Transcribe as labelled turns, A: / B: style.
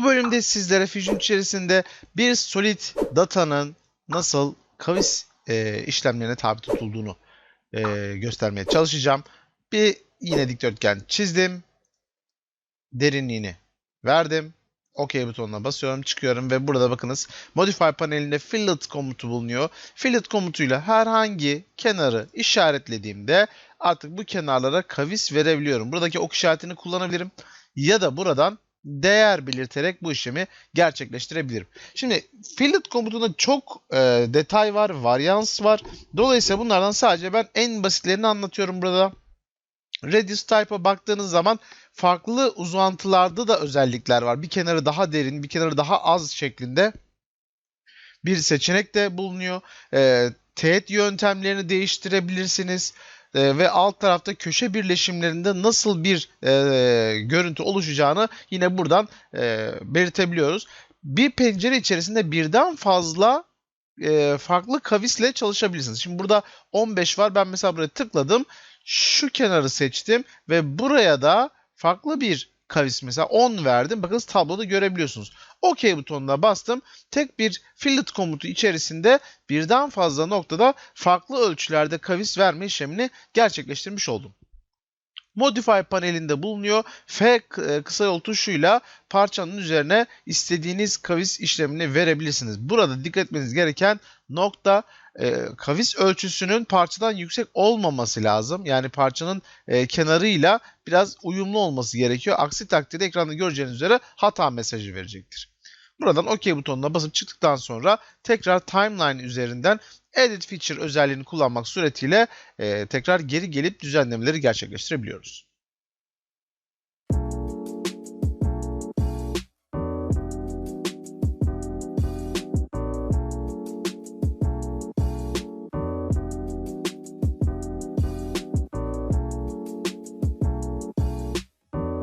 A: Bu bölümde sizlere Fusion içerisinde bir solid datanın nasıl kavis e, işlemlerine tabi tutulduğunu e, göstermeye çalışacağım. Bir yine dikdörtgen çizdim. Derinliğini verdim. OK butonuna basıyorum, çıkıyorum ve burada bakınız Modify panelinde Fillet komutu bulunuyor. Fillet komutuyla herhangi kenarı işaretlediğimde artık bu kenarlara kavis verebiliyorum. Buradaki ok işaretini kullanabilirim ya da buradan değer belirterek bu işlemi gerçekleştirebilirim. Şimdi fillet komutunda çok e, detay var, varyans var. Dolayısıyla bunlardan sadece ben en basitlerini anlatıyorum burada. Radius type'a baktığınız zaman farklı uzantılarda da özellikler var. Bir kenarı daha derin, bir kenarı daha az şeklinde bir seçenek de bulunuyor. E, teğet yöntemlerini değiştirebilirsiniz. E, ve alt tarafta köşe birleşimlerinde nasıl bir e, görüntü oluşacağını yine buradan e, belirtebiliyoruz. Bir pencere içerisinde birden fazla e, farklı kavisle çalışabilirsiniz. Şimdi burada 15 var. Ben mesela buraya tıkladım. Şu kenarı seçtim ve buraya da farklı bir kavis mesela 10 verdim. Bakın tabloda görebiliyorsunuz. OK butonuna bastım. Tek bir fillet komutu içerisinde birden fazla noktada farklı ölçülerde kavis verme işlemini gerçekleştirmiş oldum. Modify panelinde bulunuyor. F e, kısa yol tuşuyla parçanın üzerine istediğiniz kavis işlemini verebilirsiniz. Burada dikkat etmeniz gereken nokta e, kavis ölçüsünün parçadan yüksek olmaması lazım. Yani parçanın e, kenarıyla biraz uyumlu olması gerekiyor. Aksi takdirde ekranda göreceğiniz üzere hata mesajı verecektir. Buradan OK butonuna basıp çıktıktan sonra tekrar timeline üzerinden Edit Feature özelliğini kullanmak suretiyle e, tekrar geri gelip düzenlemeleri gerçekleştirebiliyoruz.